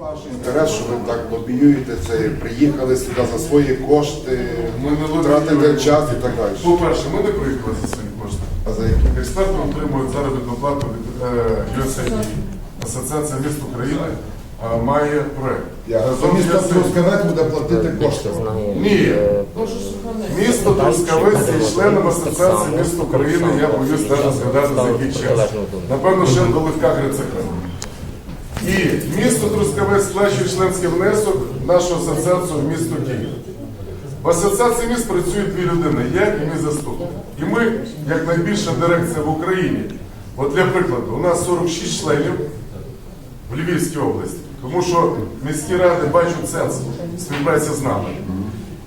Ваш інтерес, що ви так лобіюєте це, приїхали сюди за свої кошти, Ми не тратите лобіюємо. час і так далі. По-перше, ми не приїхали за свої кошти. А за які? Експерти отримують заробітну плату від е, USAID. Асоціація міст України е, має проект. Разом розумію, з USAID. Трускавець буде платити кошти. Ні. Місто Трускавець є членом Асоціації міст України, я боюсь навіть згадати за який час. Напевно, ще до Левка Грицака. І місто Трускавець сплачує членський внесок в нашу асоціацію в місто Київ. В асоціації міст працюють дві людини, я і мій заступник. І ми, як найбільша дирекція в Україні, от для прикладу, у нас 46 членів в Львівській області, тому що міські ради бачать сенс співпраці з нами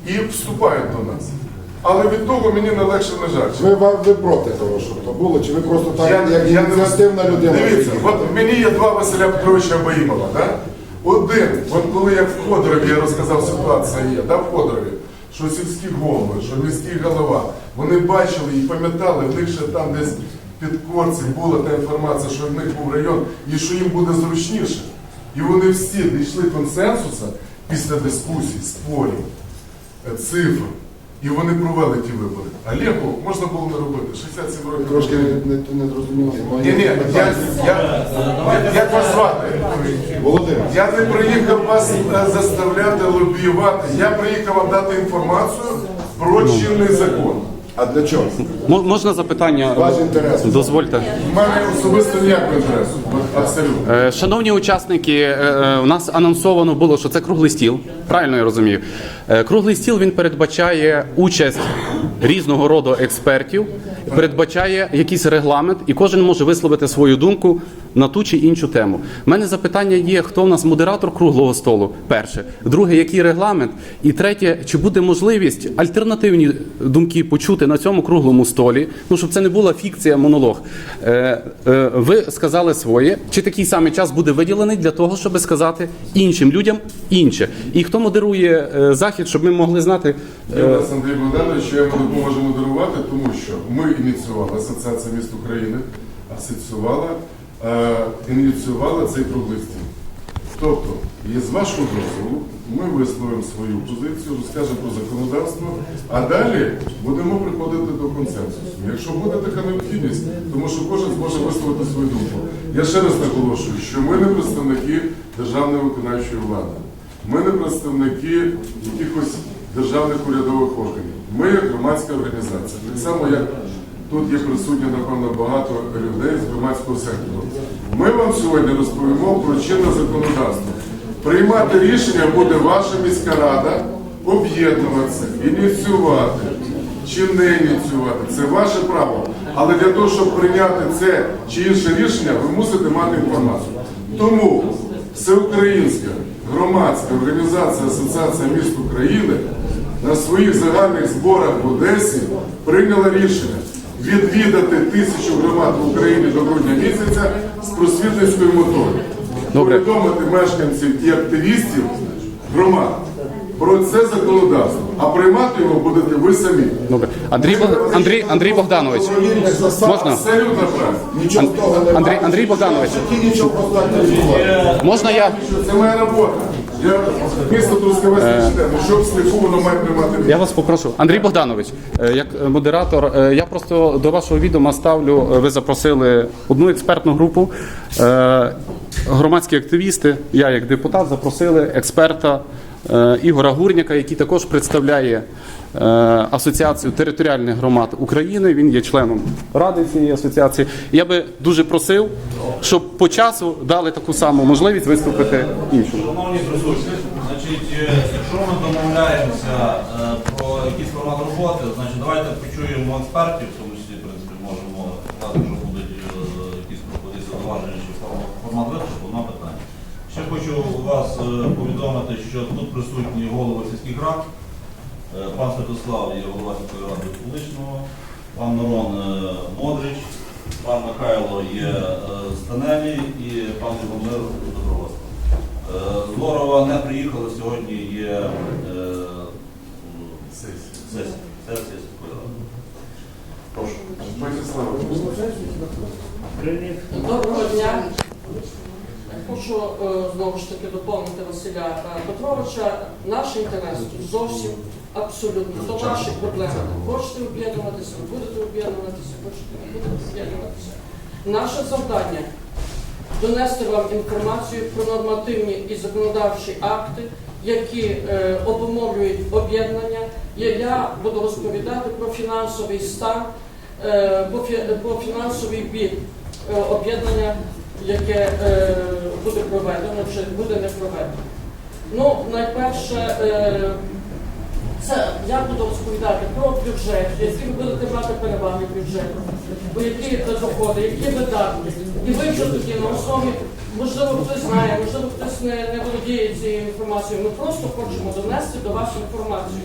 і вступають до нас. Але від того мені не легше не жарче. Ви, ви, проти того, щоб то було, чи ви просто так, Я- як я не- людина? Дивіться, от мені є два Василя Петровича Абаїмова, да? Один, от коли я в Ходорові, я розказав, ситуація є, да, в Ходорові, що сільські голови, що міський голова, вони бачили і пам'ятали, в них ще там десь під корці була та інформація, що в них був район, і що їм буде зручніше. І вони всі дійшли консенсуса після дискусій, спорів, цифр. І вони провели ті вибори. А Лєху можна було не робити. 67 років. Трошки не, не, не зрозуміли. Ні, ні, я, я, я, як вас звати? Володимир, Я не приїхав вас е, заставляти лобіювати. Я приїхав вам дати інформацію про чинний закон. а для чого? Мо- Можна запитання? Ваш інтерес. Дозвольте. У мене особисто ніякого інтересу. Абсолютно. Е, Шановні учасники, е, е, у нас анонсовано було, що це круглий стіл. Правильно я розумію. Е, Круглий стіл він передбачає участь різного роду експертів, передбачає якийсь регламент, і кожен може висловити свою думку на ту чи іншу тему. У мене запитання є: хто в нас модератор круглого столу? Перше, друге, який регламент? І третє, чи буде можливість альтернативні думки почути на цьому круглому столі? Ну щоб це не була фікція, монолог. Е, е, ви сказали своє, чи такий самий час буде виділений для того, щоб сказати іншим людям інше? І хто модерує е, захід, щоб ми могли знати? Я вас Андрій Богданович, що я вам допоможу модерувати, тому що ми ініціювали Асоціація міст України, асоціювала, е, ініціювала цей круглий стіл. Тобто, і з вашого дозволу ми висловимо свою позицію, розкажемо про законодавство, а далі будемо приходити до консенсусу. Якщо буде така необхідність, тому що кожен зможе висловити свою думку. Я ще раз наголошую, що ми не представники державної виконавчої влади. Ми не представники якихось державних урядових органів. Ми громадська організація. Так само, як тут є присутні, напевно, багато людей з громадського сектору. Ми вам сьогодні розповімо про чинне законодавство. Приймати рішення буде ваша міська рада, об'єднуватися, ініціювати чи не ініціювати. Це ваше право. Але для того, щоб прийняти це чи інше рішення, ви мусите мати інформацію. Тому Всеукраїнська громадська організація Асоціація міст України на своїх загальних зборах в Одесі прийняла рішення відвідати тисячу громад в Україні до грудня місяця з просвітницькою метою. Повідомити мешканців і активістів громад про це законодавство, а приймати його будете ви самі. Добре, Андрій Бог- Андрій Андрій Богданович. Можна? Абсолютно правильно. Нічого з того немає. Андрій Андрій Богданович. Ті нічого просто не відбувається. Можна я? Це моя робота. Я місто Трускавець не читаю. Ну, що в сліху воно має приймати Я вас попрошу, Андрій Богданович, е, як е, модератор, е, я просто до вашого відома ставлю. е, Ви запросили одну експертну групу. е, Громадські активісти, я як депутат, запросили експерта е, Ігора Гурняка, який також представляє е, Асоціацію територіальних громад України. Він є членом ради цієї асоціації. Я би дуже просив, щоб по часу дали таку саму можливість виступити іншим. Шановні присутні, значить, е, якщо ми домовляємося е, про якийсь формат роботи, значить давайте почуємо експертів, в тому числі, в принципі, можемо сказати, що будуть е, якісь пропозиції зауваження чи формат, формат виступу, на питання. Ще хочу вас е, повідомити, що тут присутні голови сільських рад. Е, Пан Святослав є голова сільської ради Публичного, пан Мирон е, Модрич, пан Михайло є е, Станелі і пан Любомир. Е, З Лорова не приїхали сьогодні є сесія. Сесія сільської ради. Прошу. Доброго дня. Хочу е, знову ж таки доповнити Василя е, Петровича. Наш інтерес тут зовсім абсолютно то ваші проблеми. Хочете об'єднуватися, будете об'єднуватися, хочете не будете об'єднуватися. Наше завдання донести вам інформацію про нормативні і законодавчі акти, які е, обумовлюють об'єднання. Я, буду розповідати про фінансовий стан, е, по фінансовий бік е, об'єднання, яке е, буде проведено чи буде не проведено. Ну, найперше, е, це я буду розповідати про бюджет, які ви будете брати переваги бюджету, бо які доходи, які видатки. І ви вже тоді на основі, можливо, хтось знає, можливо, хтось не, не володіє цією інформацією. Ми просто хочемо донести до вас інформацію.